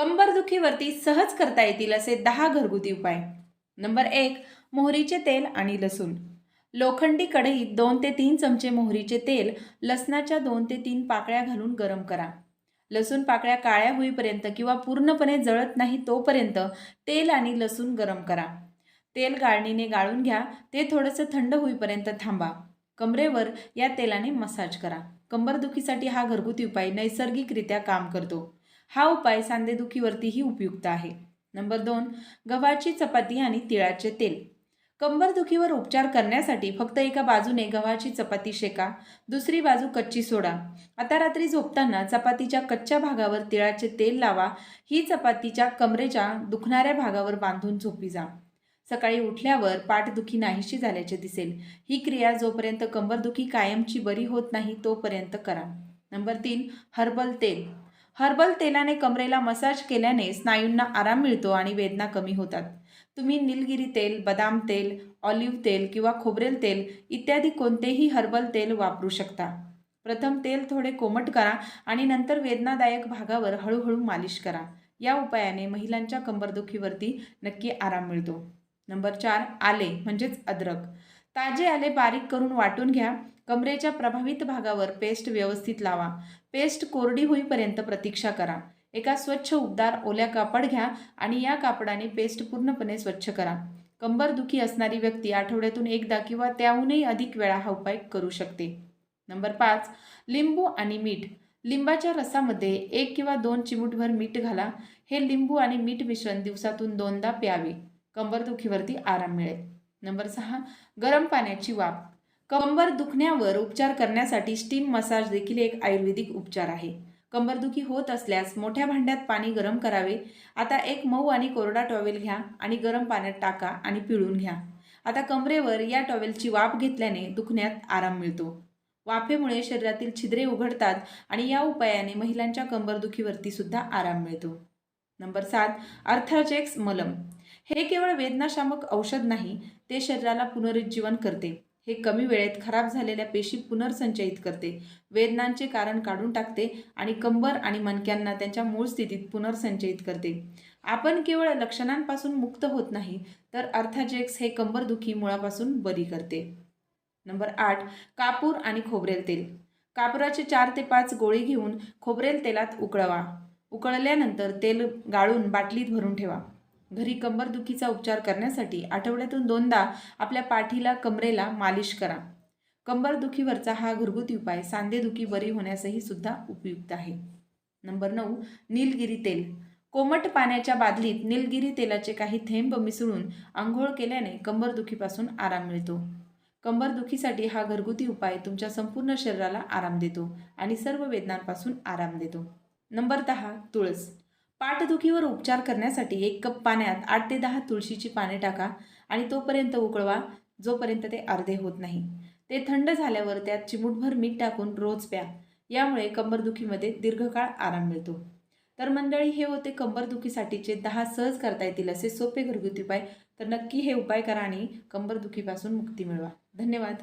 कंबरदुखीवरती सहज करता येतील असे दहा घरगुती उपाय. नंबर एक मोहरीचे तेल आणि लसूण. लोखंडी कढईत दोन ते तीन चमचे मोहरीचे तेल लसणाच्या दोन ते तीन पाकळ्या घालून गरम करा. लसूण पाकळ्या काळ्या होईपर्यंत किंवा पूर्णपणे जळत नाही तोपर्यंत तेल आणि लसूण गरम करा. तेल गाळणीने गाळून घ्या ते थोडंसं थंड होईपर्यंत थांबा. कमरेवर या तेलाने मसाज करा. कंबरदुखीसाठी हा घरगुती उपाय नैसर्गिकरित्या काम करतो. हा उपाय सांधेदुखीवरतीही उपयुक्त आहे. नंबर दोन गव्हाची चपाती आणि तिळाचे तेल. कंबरदुखीवर उपचार करण्यासाठी फक्त एका बाजूने गव्हाची चपाती शेका दुसरी बाजू कच्ची सोडा. आता रात्री झोपताना चपातीच्या कच्च्या भागावर तिळाचे तेल लावा ही चपातीच्या कमरेच्या दुखणाऱ्या भागावर बांधून झोपी जा. सकाळी उठल्यावर पाठदुखी नाहीशी झाल्याचे दिसेल. ही क्रिया जोपर्यंत कंबरदुखी कायमची बरी होत नाही तोपर्यंत करा. नंबर तीन हर्बल तेल. हर्बल तेलाने कमरेला मसाज केल्याने स्नायूंना आराम मिळतो आणि वेदना कमी होतात. तुम्ही निलगिरी तेल बदाम तेल ऑलिव्ह तेल किंवा खोबरेल तेल इत्यादी कोणतेही हर्बल तेल वापरू शकता. प्रथम तेल थोडे कोमट करा आणि नंतर वेदनादायक भागावर हळूहळू मालिश करा. या उपायाने महिलांच्या कंबरदुखीवरती नक्की आराम मिळतो. नंबर चार आले म्हणजेच अद्रक. ताजे आले बारीक करून वाटून घ्या. कमरेच्या प्रभावित भागावर पेस्ट व्यवस्थित लावा. पेस्ट कोरडी होईपर्यंत प्रतीक्षा करा. एका स्वच्छ उबदार ओल्या कापड घ्या आणि या कापडाने पेस्ट पूर्णपणे स्वच्छ करा. कंबरदुखी असणारी व्यक्ती आठवड्यातून एकदा किंवा त्याहूनही अधिक वेळा हा उपाय करू शकते. नंबर पाच लिंबू आणि मीठ. लिंबाच्या रसामध्ये एक किंवा दोन चिमूटभर मीठ घाला. हे लिंबू आणि मीठ मिश्रण दिवसातून दोनदा प्यावे. कंबरदुखीवरती आराम मिळेल. नंबर सहा गरम पाण्याची वाफ. कंबर दुखण्यावर उपचार करण्यासाठी स्टीम मसाज देखील एक आयुर्वेदिक उपचार आहे. कंबरदुखी होत असल्यास मोठ्या भांड्यात पाणी गरम करावे. आता एक मऊ आणि कोरडा टॉवेल घ्या आणि गरम पाण्यात टाका आणि पिळून घ्या. आता कमरेवर या टॉवेलची वाफ घेतल्याने दुखण्यात आराम मिळतो. वाफेमुळे शरीरातील छिद्रे उघडतात आणि या उपायाने महिलांच्या कंबरदुखीवरती सुद्धा आराम मिळतो. नंबर सात अर्थाचेक्स मलम. हे केवळ वेदनाशामक औषध नाही ते शरीराला पुनरुज्जीवन करते. हे कमी वेळेत खराब झालेल्या पेशी पुनर्संचयित करते. वेदनांचे कारण काढून टाकते आणि कंबर आणि मणक्यांना त्यांच्या मूळ स्थितीत पुनर्संचयित करते. आपण केवळ लक्षणांपासून मुक्त होत नाही तर अर्थाजेक्स हे कंबरदुखी मुळापासून बरी करते. नंबर आठ कापूर आणि खोबरेल तेल. कापुराचे चार ते पाच गोळी घेऊन खोबरेल तेलात उकळवा. उकळल्यानंतर तेल गाळून बाटलीत भरून ठेवा. घरी कंबरदुखीचा उपचार करण्यासाठी आठवड्यातून दोनदा आपल्या पाठीला कमरेला मालिश करा. कंबरदुखीवरचा हा घरगुती उपाय सांधेदुखी बरी होण्यासही सुद्धा उपयुक्त आहे. नंबर नऊ निलगिरी तेल. कोमट पाण्याच्या बादलीत निलगिरी तेलाचे काही थेंब मिसळून आंघोळ केल्याने कंबरदुखीपासून आराम मिळतो. कंबरदुखीसाठी हा घरगुती उपाय तुमच्या संपूर्ण शरीराला आराम देतो आणि सर्व वेदनांपासून आराम देतो. नंबर दहा तुळस. पाठदुखीवर उपचार करण्यासाठी एक कप पाण्यात आठ ते दहा तुळशीची पाने टाका आणि तोपर्यंत उकळवा जोपर्यंत ते अर्धे होत नाही. ते थंड झाल्यावर त्यात चिमूटभर मीठ टाकून रोज प्या. यामुळे कंबरदुखीमध्ये दीर्घकाळ आराम मिळतो. तर मंडळी हे होते कंबरदुखीसाठीचे दहा सहज करता येतील असे सोपे घरगुती उपाय. तर नक्की हे उपाय करा आणि कंबरदुखीपासून मुक्ती मिळवा. धन्यवाद.